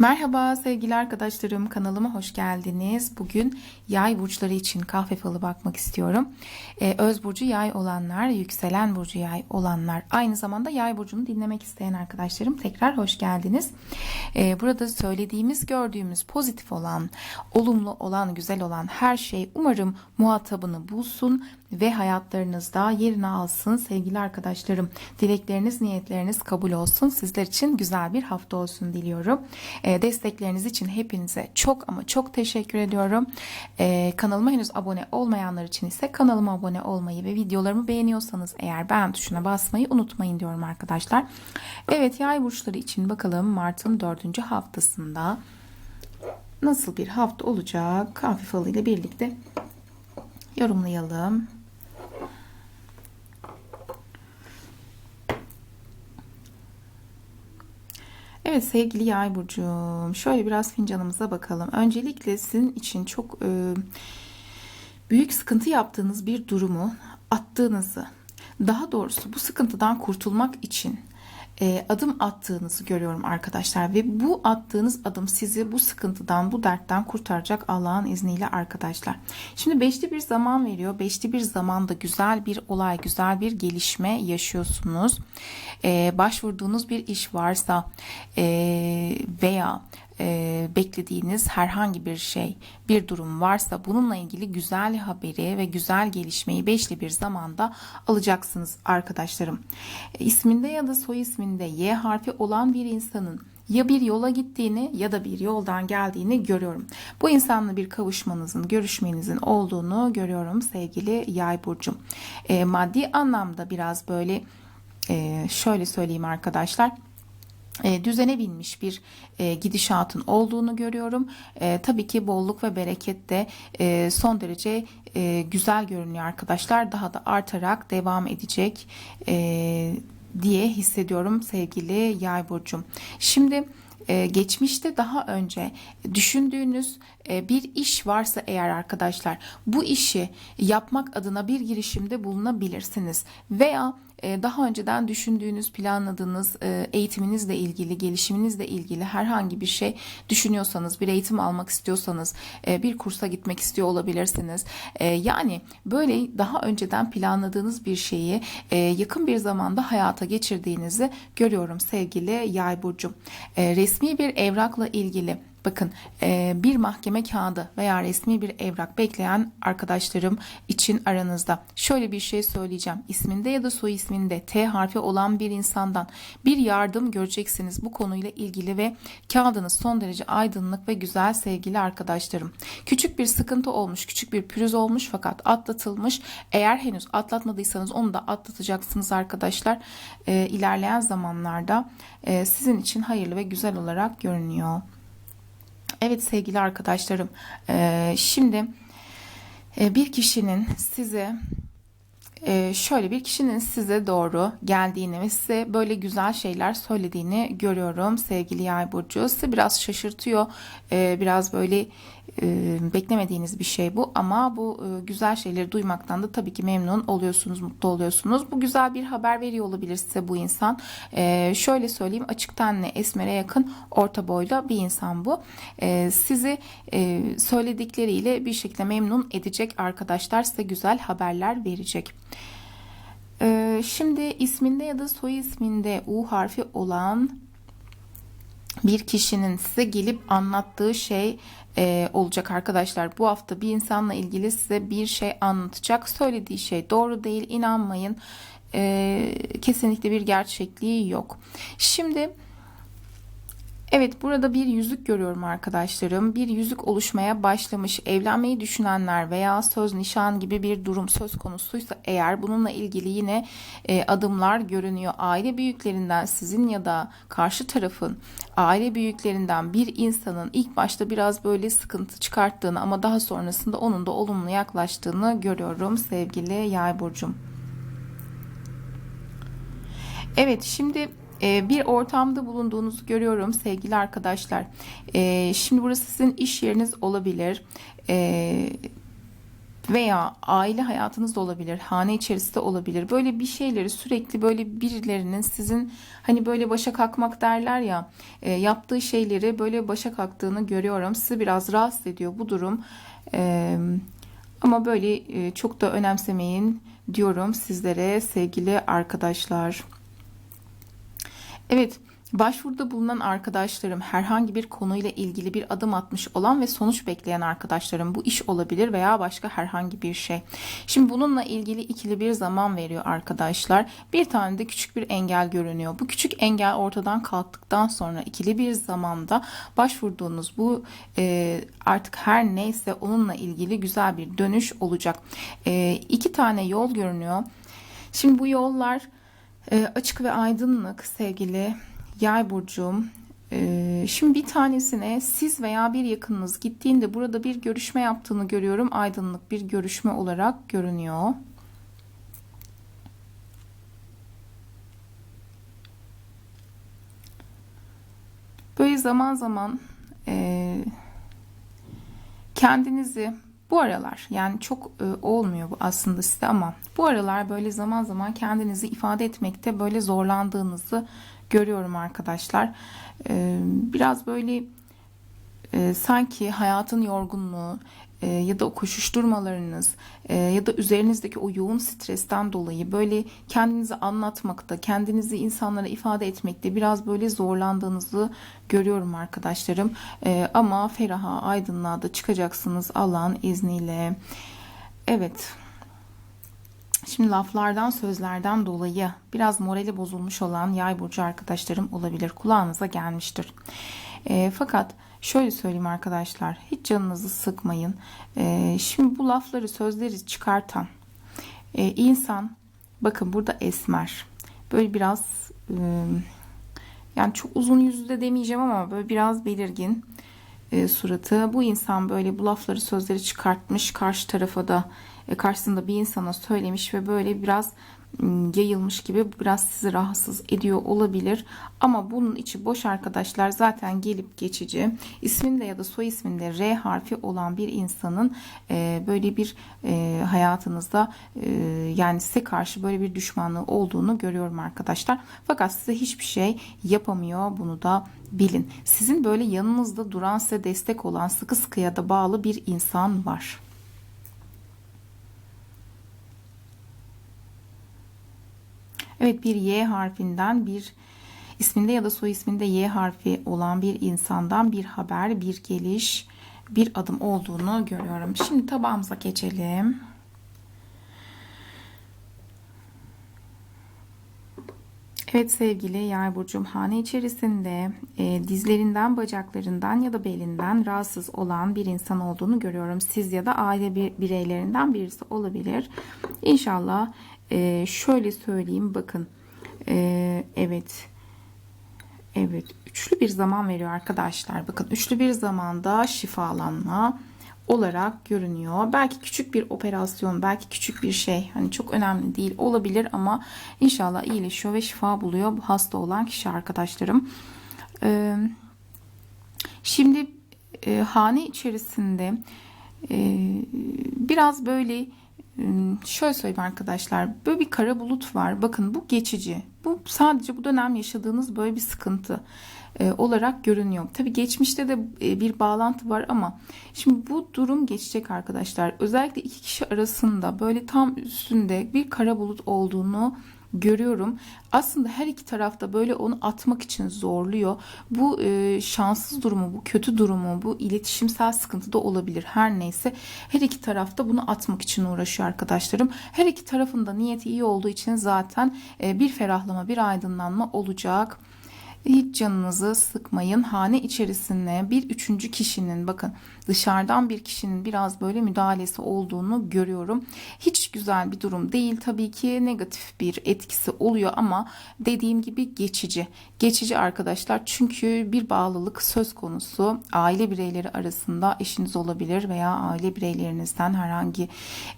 Merhaba sevgili arkadaşlarım kanalıma hoş geldiniz. Bugün yay burçları için kahve falı bakmak istiyorum. Ee, öz burcu yay olanlar, yükselen burcu yay olanlar, aynı zamanda yay burcunu dinlemek isteyen arkadaşlarım tekrar hoş geldiniz. Ee, burada söylediğimiz, gördüğümüz pozitif olan, olumlu olan, güzel olan her şey umarım muhatabını bulsun ve hayatlarınızda yerini alsın sevgili arkadaşlarım. Dilekleriniz, niyetleriniz kabul olsun. Sizler için güzel bir hafta olsun diliyorum. E, destekleriniz için hepinize çok ama çok teşekkür ediyorum. E, kanalıma henüz abone olmayanlar için ise kanalıma abone olmayı ve videolarımı beğeniyorsanız eğer beğen tuşuna basmayı unutmayın diyorum arkadaşlar. Evet yay burçları için bakalım Mart'ın dördüncü haftasında nasıl bir hafta olacak? Kahve falı ile birlikte yorumlayalım. Evet sevgili yay burcum şöyle biraz fincanımıza bakalım. Öncelikle sizin için çok e, büyük sıkıntı yaptığınız bir durumu attığınızı daha doğrusu bu sıkıntıdan kurtulmak için e, adım attığınızı görüyorum arkadaşlar ve bu attığınız adım sizi bu sıkıntıdan bu dertten kurtaracak Allah'ın izniyle arkadaşlar. Şimdi beşli bir zaman veriyor. Beşli bir zamanda güzel bir olay, güzel bir gelişme yaşıyorsunuz. E, başvurduğunuz bir iş varsa e, veya e, beklediğiniz herhangi bir şey, bir durum varsa bununla ilgili güzel haberi ve güzel gelişmeyi beşli bir zamanda alacaksınız arkadaşlarım. E, isminde ya da soy isminde Y harfi olan bir insanın ya bir yola gittiğini ya da bir yoldan geldiğini görüyorum. Bu insanla bir kavuşmanızın, görüşmenizin olduğunu görüyorum sevgili Yay burcum. E, maddi anlamda biraz böyle e, şöyle söyleyeyim arkadaşlar e, düzene binmiş bir e, gidişatın olduğunu görüyorum. E, tabii ki bolluk ve bereket de e, son derece güzel görünüyor arkadaşlar. Daha da artarak devam edecek diye hissediyorum sevgili yay burcum. Şimdi geçmişte daha önce düşündüğünüz bir iş varsa eğer arkadaşlar bu işi yapmak adına bir girişimde bulunabilirsiniz veya daha önceden düşündüğünüz, planladığınız e, eğitiminizle ilgili, gelişiminizle ilgili herhangi bir şey düşünüyorsanız, bir eğitim almak istiyorsanız, e, bir kursa gitmek istiyor olabilirsiniz. Yani böyle daha önceden planladığınız bir şeyi yakın bir zamanda hayata geçirdiğinizi görüyorum sevgili Yay burcu. Resmi bir evrakla ilgili Bakın e, bir mahkeme kağıdı veya resmi bir evrak bekleyen arkadaşlarım için aranızda şöyle bir şey söyleyeceğim. İsminde ya da soy isminde T harfi olan bir insandan bir yardım göreceksiniz bu konuyla ilgili ve kağıdınız son derece aydınlık ve güzel sevgili arkadaşlarım. Küçük bir sıkıntı olmuş, küçük bir pürüz olmuş fakat atlatılmış. Eğer henüz atlatmadıysanız onu da atlatacaksınız arkadaşlar. E, ilerleyen zamanlarda e, sizin için hayırlı ve güzel olarak görünüyor. Evet sevgili arkadaşlarım e, şimdi e, bir kişinin size e, şöyle bir kişinin size doğru geldiğini ve size böyle güzel şeyler söylediğini görüyorum sevgili yay burcu. Sizi biraz şaşırtıyor. Biraz böyle beklemediğiniz bir şey bu ama bu e, güzel şeyleri duymaktan da tabii ki memnun oluyorsunuz, mutlu oluyorsunuz. Bu güzel bir haber veriyor olabilir size bu insan. E, şöyle söyleyeyim açık tenli, esmere yakın, orta boyda bir insan bu. E, sizi e, söyledikleriyle bir şekilde memnun edecek arkadaşlar size güzel haberler verecek. Şimdi isminde ya da soy isminde U harfi olan bir kişinin size gelip anlattığı şey e, olacak arkadaşlar. Bu hafta bir insanla ilgili size bir şey anlatacak. Söylediği şey doğru değil. inanmayın. E, kesinlikle bir gerçekliği yok. Şimdi Evet burada bir yüzük görüyorum arkadaşlarım. Bir yüzük oluşmaya başlamış. Evlenmeyi düşünenler veya söz nişan gibi bir durum söz konusuysa eğer bununla ilgili yine e, adımlar görünüyor. Aile büyüklerinden sizin ya da karşı tarafın aile büyüklerinden bir insanın ilk başta biraz böyle sıkıntı çıkarttığını ama daha sonrasında onun da olumlu yaklaştığını görüyorum sevgili yay burcum. Evet şimdi bir ortamda bulunduğunuzu görüyorum sevgili arkadaşlar. E, şimdi burası sizin iş yeriniz olabilir. E, veya aile hayatınız da olabilir, hane içerisinde olabilir. Böyle bir şeyleri sürekli böyle birilerinin sizin hani böyle başa kalkmak derler ya e, yaptığı şeyleri böyle başa kalktığını görüyorum. Sizi biraz rahatsız ediyor bu durum. E, ama böyle e, çok da önemsemeyin diyorum sizlere sevgili arkadaşlar. Evet. Başvuruda bulunan arkadaşlarım herhangi bir konuyla ilgili bir adım atmış olan ve sonuç bekleyen arkadaşlarım bu iş olabilir veya başka herhangi bir şey. Şimdi bununla ilgili ikili bir zaman veriyor arkadaşlar. Bir tane de küçük bir engel görünüyor. Bu küçük engel ortadan kalktıktan sonra ikili bir zamanda başvurduğunuz bu e, artık her neyse onunla ilgili güzel bir dönüş olacak. E, iki tane yol görünüyor. Şimdi bu yollar e, açık ve aydınlık sevgili Yay burcum. Ee, şimdi bir tanesine siz veya bir yakınınız gittiğinde burada bir görüşme yaptığını görüyorum. Aydınlık bir görüşme olarak görünüyor. Böyle zaman zaman e, kendinizi bu aralar yani çok e, olmuyor bu aslında size ama bu aralar böyle zaman zaman kendinizi ifade etmekte böyle zorlandığınızı görüyorum arkadaşlar. Ee, biraz böyle e, sanki hayatın yorgunluğu e, ya da o koşuşturmalarınız e, ya da üzerinizdeki o yoğun stresten dolayı böyle kendinizi anlatmakta, kendinizi insanlara ifade etmekte biraz böyle zorlandığınızı görüyorum arkadaşlarım. Ama feraha, aydınlığa da çıkacaksınız Allah'ın izniyle. Evet. Şimdi laflardan, sözlerden dolayı biraz morali bozulmuş olan yay burcu arkadaşlarım olabilir. Kulağınıza gelmiştir. E, fakat şöyle söyleyeyim arkadaşlar. Hiç canınızı sıkmayın. E, şimdi bu lafları, sözleri çıkartan e, insan bakın burada esmer. Böyle biraz e, yani çok uzun yüzlü de demeyeceğim ama böyle biraz belirgin e, suratı. Bu insan böyle bu lafları, sözleri çıkartmış. Karşı tarafa da e, karşısında bir insana söylemiş ve böyle biraz yayılmış gibi biraz sizi rahatsız ediyor olabilir. Ama bunun içi boş arkadaşlar zaten gelip geçici. İsminde ya da soy isminde R harfi olan bir insanın e, böyle bir e, hayatınızda yani size karşı böyle bir düşmanlığı olduğunu görüyorum arkadaşlar. Fakat size hiçbir şey yapamıyor bunu da bilin. Sizin böyle yanınızda duran size destek olan sıkı sıkıya da bağlı bir insan var. Evet bir Y harfinden bir isminde ya da soy isminde Y harfi olan bir insandan bir haber, bir geliş, bir adım olduğunu görüyorum. Şimdi tabağımıza geçelim. Evet sevgili yay burcum hane içerisinde e, dizlerinden, bacaklarından ya da belinden rahatsız olan bir insan olduğunu görüyorum. Siz ya da aile bir, bireylerinden birisi olabilir. İnşallah e, şöyle söyleyeyim bakın. E, evet. Evet. Üçlü bir zaman veriyor arkadaşlar. Bakın üçlü bir zamanda şifalanma olarak görünüyor. Belki küçük bir operasyon, belki küçük bir şey hani çok önemli değil olabilir ama inşallah iyileşiyor ve şifa buluyor bu hasta olan kişi arkadaşlarım. Ee, şimdi e, hane içerisinde e, biraz böyle şöyle söyleyeyim arkadaşlar. Böyle bir kara bulut var. Bakın bu geçici. Bu sadece bu dönem yaşadığınız böyle bir sıkıntı e, olarak görünüyor. Tabii geçmişte de e, bir bağlantı var ama şimdi bu durum geçecek arkadaşlar. Özellikle iki kişi arasında böyle tam üstünde bir kara bulut olduğunu görüyorum. Aslında her iki tarafta böyle onu atmak için zorluyor. Bu e, şanssız durumu, bu kötü durumu, bu iletişimsel sıkıntı da olabilir. Her neyse her iki tarafta bunu atmak için uğraşıyor arkadaşlarım. Her iki tarafın da niyeti iyi olduğu için zaten e, bir ferahlama, bir aydınlanma olacak. Hiç canınızı sıkmayın. Hane içerisinde bir üçüncü kişinin bakın dışarıdan bir kişinin biraz böyle müdahalesi olduğunu görüyorum. Hiç güzel bir durum değil tabii ki negatif bir etkisi oluyor ama dediğim gibi geçici. Geçici arkadaşlar çünkü bir bağlılık söz konusu aile bireyleri arasında eşiniz olabilir veya aile bireylerinizden herhangi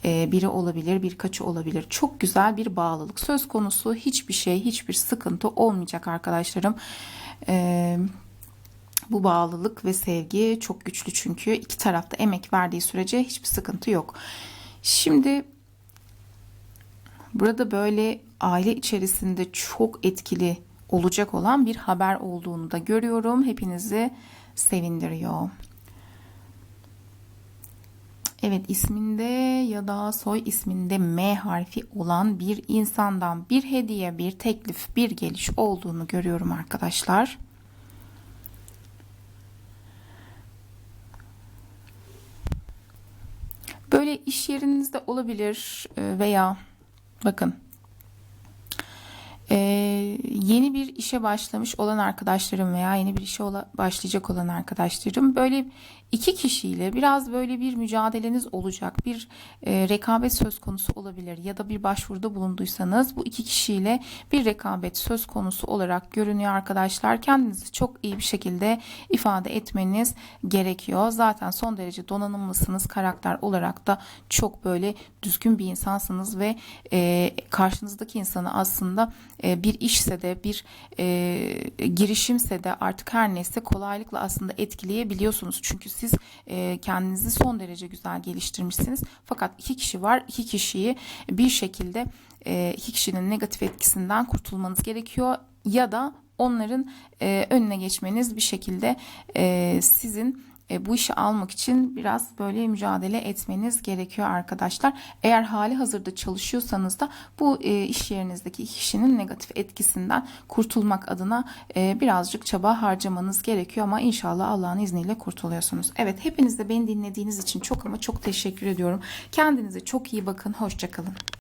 e, biri olabilir birkaçı olabilir. Çok güzel bir bağlılık söz konusu hiçbir şey hiçbir sıkıntı olmayacak arkadaşlarım. Eee bu bağlılık ve sevgi çok güçlü çünkü iki tarafta emek verdiği sürece hiçbir sıkıntı yok. Şimdi burada böyle aile içerisinde çok etkili olacak olan bir haber olduğunu da görüyorum. Hepinizi sevindiriyor. Evet isminde ya da soy isminde M harfi olan bir insandan bir hediye, bir teklif, bir geliş olduğunu görüyorum arkadaşlar. Böyle iş yerinizde olabilir e, veya bakın e, yeni bir işe başlamış olan arkadaşlarım veya yeni bir işe başlayacak olan arkadaşlarım böyle iki kişiyle biraz böyle bir mücadeleniz olacak bir e, rekabet söz konusu olabilir ya da bir başvuruda bulunduysanız bu iki kişiyle bir rekabet söz konusu olarak görünüyor arkadaşlar kendinizi çok iyi bir şekilde ifade etmeniz gerekiyor zaten son derece donanımlısınız karakter olarak da çok böyle düzgün bir insansınız ve e, karşınızdaki insanı aslında e, bir işse de bir e, girişimse de artık her neyse kolaylıkla aslında etkileyebiliyorsunuz. Çünkü siz e, kendinizi son derece güzel geliştirmişsiniz. Fakat iki kişi var. iki kişiyi bir şekilde e, iki kişinin negatif etkisinden kurtulmanız gerekiyor. Ya da onların e, önüne geçmeniz bir şekilde e, sizin e, bu işi almak için biraz böyle mücadele etmeniz gerekiyor arkadaşlar. Eğer hali hazırda çalışıyorsanız da bu e, iş yerinizdeki kişinin negatif etkisinden kurtulmak adına e, birazcık çaba harcamanız gerekiyor ama inşallah Allah'ın izniyle kurtuluyorsunuz. Evet hepiniz de beni dinlediğiniz için çok ama çok teşekkür ediyorum. Kendinize çok iyi bakın. Hoşçakalın.